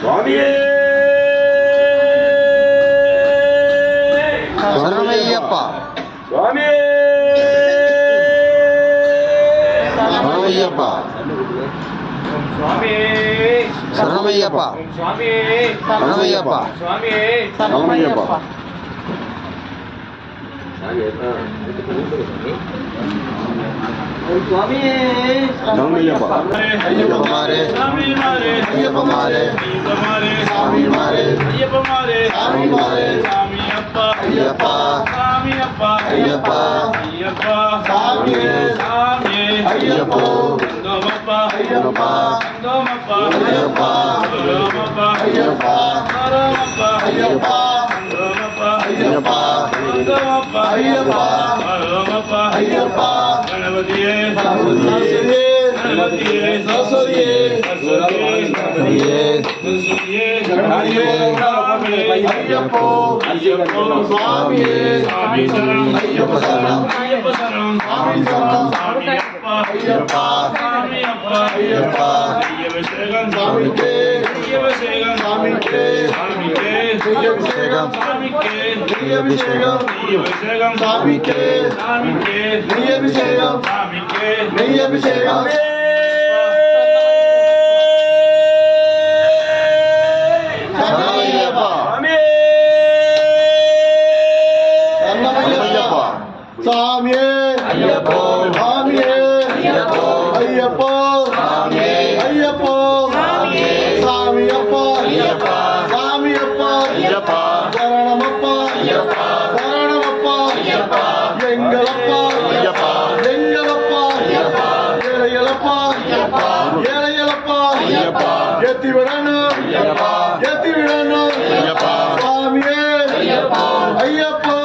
சுவாமியே! சரணமையப்பா சுவாமியே! சரணமையப்பா சரணமையப்பா சரணமையப்பா சரணமையப்பா சரணமையப்பா ஐயப்பமாரே சாமிமாரே ஐயப்பமாரே ஐயப்பமாரே சாமிமாரே ஐயப்பமாரே சாமிமாரே சாமியப்பா ஐயப்பா சாமியப்பா ஐயப்பா ஐயப்பா சாமியே சாமியே ஐயப்போ ஐயப்பா ஐயப்பா ஐயப்பா ஐயப்பா ஐயப்பா ஐயப்பா ஐயப்பா சந்தோமப்பா ஐயப்பா சந்தோமப்பா ஐயப்பா கணபதியே சரஸ்வதியே கணபதியே சரஸ்வதியே சரஸ்வதியே சரஸ்வதியே கணபதியே ஐயப்போ ஐயப்போ சுவாமியே சாமி சரணம் ஐயப்ப சரணம் ஐயப்ப சரணம் சாமி சரணம் சாமியப்பா ஐயப்பா சாமியப்பா ஐயப்பா ஐயபிஷேகம் சாமிக்கே ஐயப்பா சாமிக்கே சாமிக்கே ஐயபிஷேகம் சாமிக்கே நெய்யபிஷேகம் ஐயபிஷேகம் சாமிக்கே சாமிக்கே நெய்யபிஷேகம் சாமிக்கே நெய்யபிஷேகம் சரணமையப்பா சரணமையப்பா சாமியே ஐயப்போ. சாமியே ஏத்தி விடணும். ஏத்தி விடணும். சாமியே ஐயப்போ.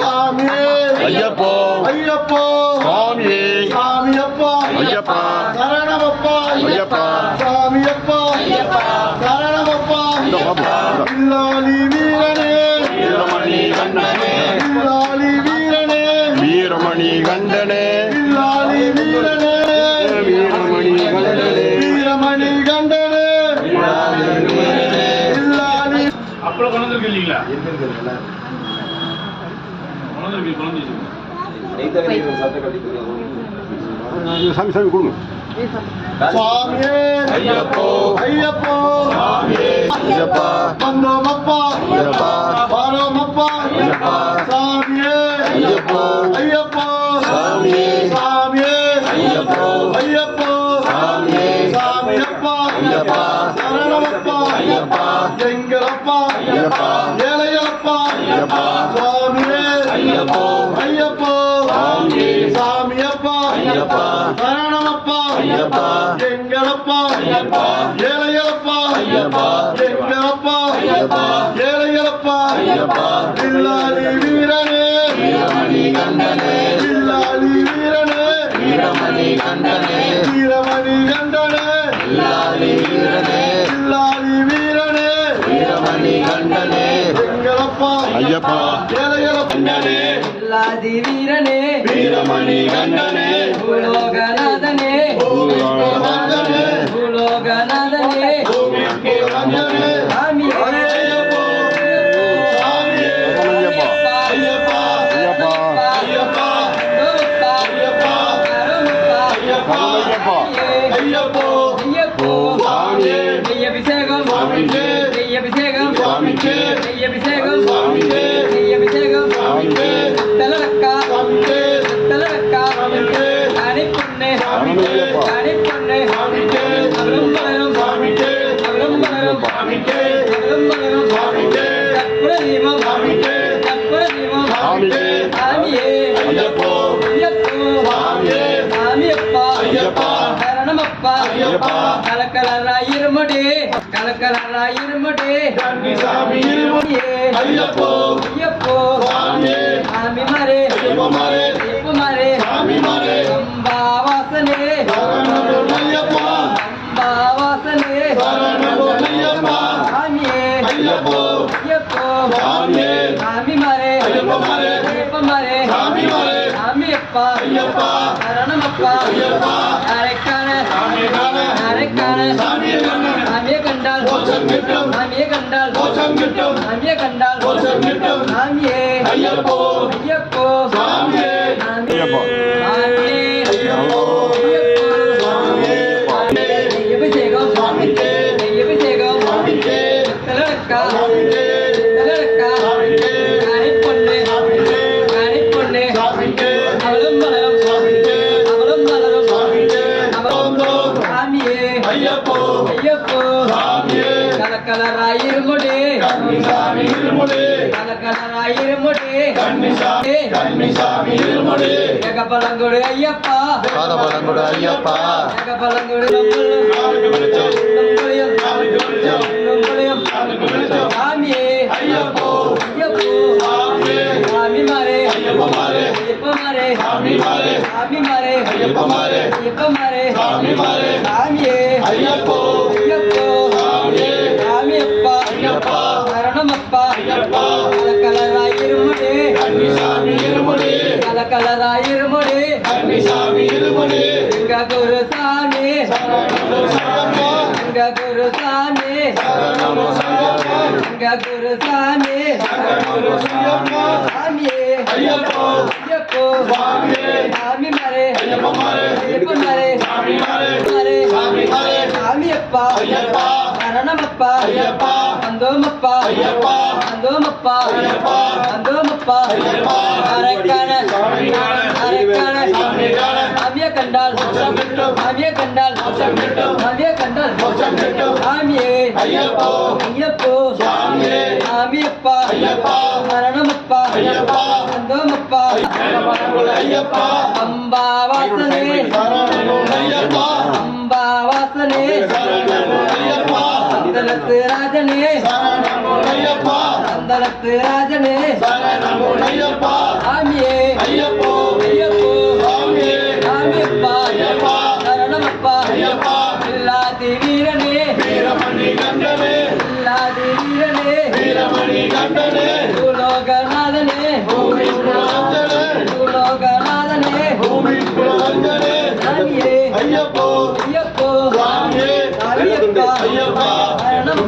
சாமியே ஐயப்போ. ஐயப்போ சாமியே. சாமியப்பா ஐயப்பா. சரணமப்பா ஐயப்பா. சாமியப்பா. சரணமப்பா இல்லீங்களா சாமி சாமி கொடுங்க. சுவாமியே ஐயப்போ. ஐயப்போ. சாமியே. ஐயப்பா. வந்தோமப்பா. ஐயப்பா. வரோமப்பா. ஐயப்பா. சாமியே. ஐயப்போ. ஐயப்போ. ஐயப்பா. சரணமப்பா ஐயப்பா. எங்களப்பா ஐயப்பா. ஏழையப்பா ஐயப்பா. எங்களப்பா ஐயப்பா. ஏழையப்பா ஐயப்பா. இல்லாலி வீரனே வீரமணி கண்டனே இல்லாலி வீரனே வீரமணி கண்டனே வீரமணி கண்டனே இல்லாதி வீரனே இல்லாலி வீரனே வீரமணி கண்டனே எங்களப்பா ஐயப்பா. ஏழையப்பா கண்டனே எல்லாதி வீரனே வீரமணி கண்டனே சரணமப்பா ஐயப்பா. கலக்கலராயிருமடே கலக்கலராயிருமடே கன்னி சாமி இருமுடி. ஐயப்போ. ஐயப்போ சாமியே. சாமி மாரே ஐயப்பமாரே. ஐயப்பமாரே சாமிமாரே. அம்பாவாசனே சரணம் ஐயப்பா அம்பாவாசனே சரணம் ஐயப்பா சாமியே ஐயப்போ. ஐயப்போ சாமியே. சாமி மாரே ஐயப்பமாரே. ஐயப்பமாரே சாமி சரணமப்பா ஐயப்பா சரணமப்பா ஐயப்பா அரைக்கான சாமியை காண அரைக்கான சாமியை காண சாமியை கண்டால் மோட்சம் கிட்டும் சாமியை கண்டால் மோட்சம் கிட்டும் சாமியை கண்டால் மோட்சம் கிட்டும் சாமியே ஐயப்போ ஐயப்போ சாமியே ஐயப்பா. இருமுடி. கலக்கலராயிருமுடி கன்னி சாமி கன்னி சாமி இருமுடி ஏகபலங்குடு சாமியே சாமி சாமி சாமி சாமியே. ஐயப்போ. ஐயப்போ. கலக்கலராயிருமுடி கன்னி சாமி இருமுடி. எங்க குரு சாமி. சரணமோ சரணமோ. எங்க குரு சாமி. சரணமோ சரணமோ. எங்க குரு சாமி. சரணமோ சரணமோ. சாமியே. ஐயப்போ. ஐயப்போ. சாமியே சாமி ஐயப்பமாரே. ஐயப்ப சாமி மாறே சாமி சாமியப்பா. ஐயப்பா. சரணமப்பா ஐயப்பா. வந்தோமப்பா ஐயப்பா. வந்தோமப்பா ஐயப்பா. வந்தோமப்பா ஐயப்பா. அரக்கான அரக்கான சாமியை கண்டால் மோட்சம் கிட்டும். சாமியை கண்டால் மோட்சம் கிட்டும். சாமியை கண்டால் மோட்சம் கிட்டும். சாமியே. ஐயப்போ. ஐயப்போ. சாமியே. சாமியப்பா. ஐயப்பா. சரணமப்பா ஐயப்பா. வந்தோமப்பா ஐயப்பா. அம்பா வாசனே சரணமோ ஐயப்பா. சந்தனத்து ராஜனே சந்தனத்து ராஜனே. சாமியே ஐயப்போ.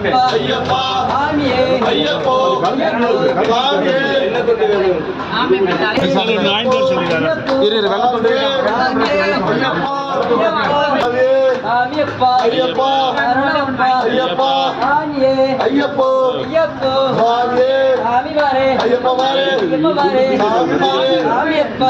சரணமப்பா ஐயப்பா சாமியே ஐயப்போ சாமியே சாமியப்பா ஐயப்பா சரணமப்பா ஐயப்பா சாமியே ஐயப்போ ஐயப்போ சாமியே சாமி மாறே ஐயப்ப மாறே ஐயப்ப